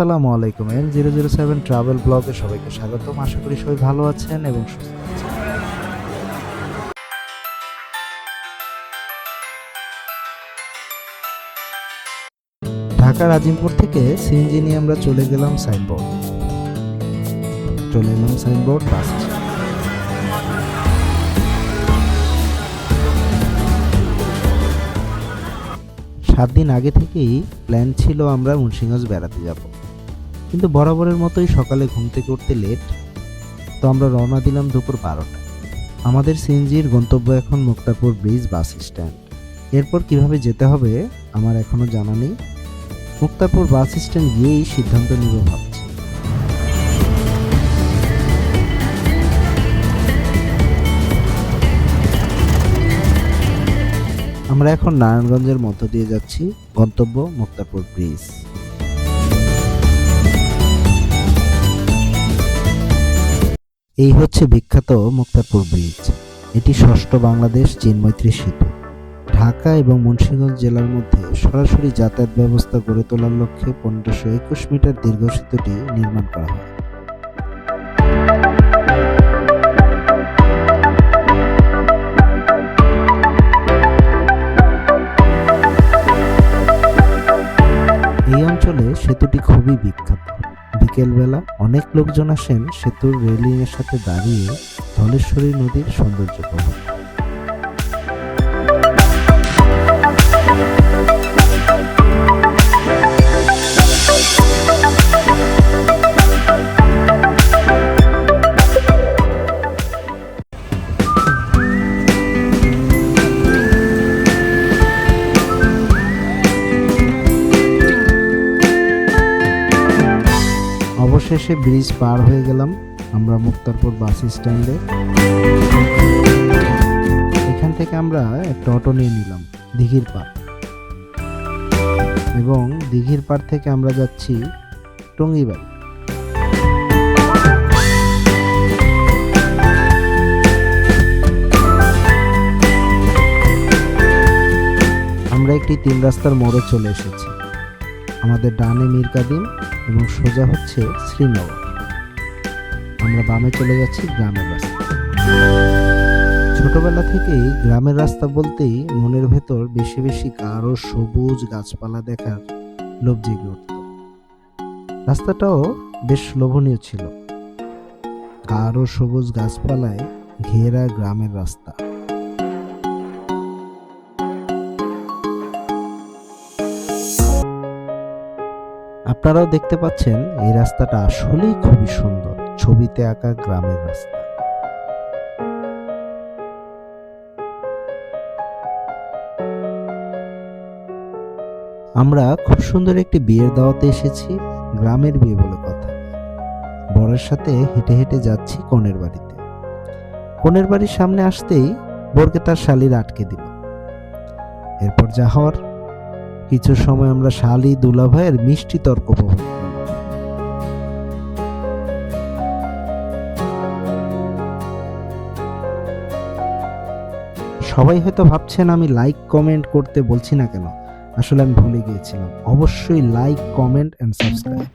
আসসালামু আলাইকুম L zero zero seven travel ব্লগে সবাইকে স্বাগতম। আশা করি সবাই ভালো আছেন এবং সুস্থ আছেন। থেকে সিএনজি নিয়ে আমরা চলে গেলাম সাইনবোর্ড। চলে এলাম সাইনবোর্ড, বাস সাত দিন আগে থেকেই প্ল্যান ছিল আমরা মুন্সিগঞ্জ বেড়াতে যাব। কিন্তু বরাবরের মতোই সকালে ঘুম থেকে উঠতে লেট তো আমরা রওনা দিলাম দুপুর বারোটায়। আমাদের সিএনজির গন্তব্য এখন মুক্তারপুর ব্রিজ বাস স্ট্যান্ড এরপর কীভাবে যেতে হবে, আমার এখনও জানা নেই। মুক্তারপুর বাস স্ট্যান্ড গিয়েই সিদ্ধান্ত নিব ভাবছি। আমরা এখন নারায়ণগঞ্জের মধ্য দিয়ে যাচ্ছি, গন্তব্য মুক্তারপুর ব্রিজ। এই হচ্ছে বিখ্যাত মুক্তারপুর ব্রিজ। এটি ষষ্ঠ বাংলাদেশ চীন মৈত্রী সেতু। ঢাকা এবং মুন্সিগঞ্জ জেলার মধ্যে সরাসরি যাতায়াত ব্যবস্থা গড়ে তোলার লক্ষ্যে পনেরোশো একুশ মিটার দীর্ঘ সেতুটি নির্মাণ করা হয়। এই অঞ্চলে সেতুটি খুবই বিখ্যাত। বিকেলবেলা অনেক লোকজন আসেন সেতুর রেলিংয়ের সাথে দাঁড়িয়ে ধলেশ্বরী নদীর সৌন্দর্য উপভোগ অবশেষে ব্রিজ পার হয়ে গেলাম আমরা মুক্তারপুর বাস স্ট্যান্ডে। এখান থেকে আমরা একটা অটো নিয়ে নিলাম, দিঘির পার এবং দিঘির পার থেকে আমরা যাচ্ছি টঙ্গিবাড়ি। আমরা একটি তিন রাস্তার মোড়ে চলে এসেছি। আমাদের ডানে মীর কাদিম এবং সোজা হচ্ছে শ্রীনগর। আমরা বামে চলে যাচ্ছি গ্রামের রাস্তা। ছোটবেলা থেকেই গ্রামের রাস্তা বলতেই মনের ভেতর বেশি বেশি গাঢ় সবুজ গাছপালা দেখার লোভ জেগে উঠত। রাস্তাটাও বেশ লোভনীয় ছিল। গাঢ় সবুজ গাছপালায় ঘেরা গ্রামের রাস্তা। আপনারাও দেখতে পাচ্ছেন, এই রাস্তাটা আসলেই খুবই সুন্দর। ছবিতে আঁকা গ্রামের রাস্তা। আমরা খুব সুন্দর একটি বিয়ের দাওয়াতে এসেছি, গ্রামের বিয়ে বলে কথা। বরের সাথে হেঁটে হেঁটে যাচ্ছি কনের বাড়িতে। কনের বাড়ির সামনে আসতেই বরকে তার শালির আটকে দিল। এরপর যা হওয়ার কিছু সময় আমরা শালি দুলাভাইয়ের মিষ্টি তর্ক সবাই হয়তো ভাবছেন আমি লাইক কমেন্ট করতে বলছি না কেন? আসলে আমি ভুলে গিয়েছিলাম। অবশ্যই লাইক কমেন্ট অ্যান্ড সাবস্ক্রাইব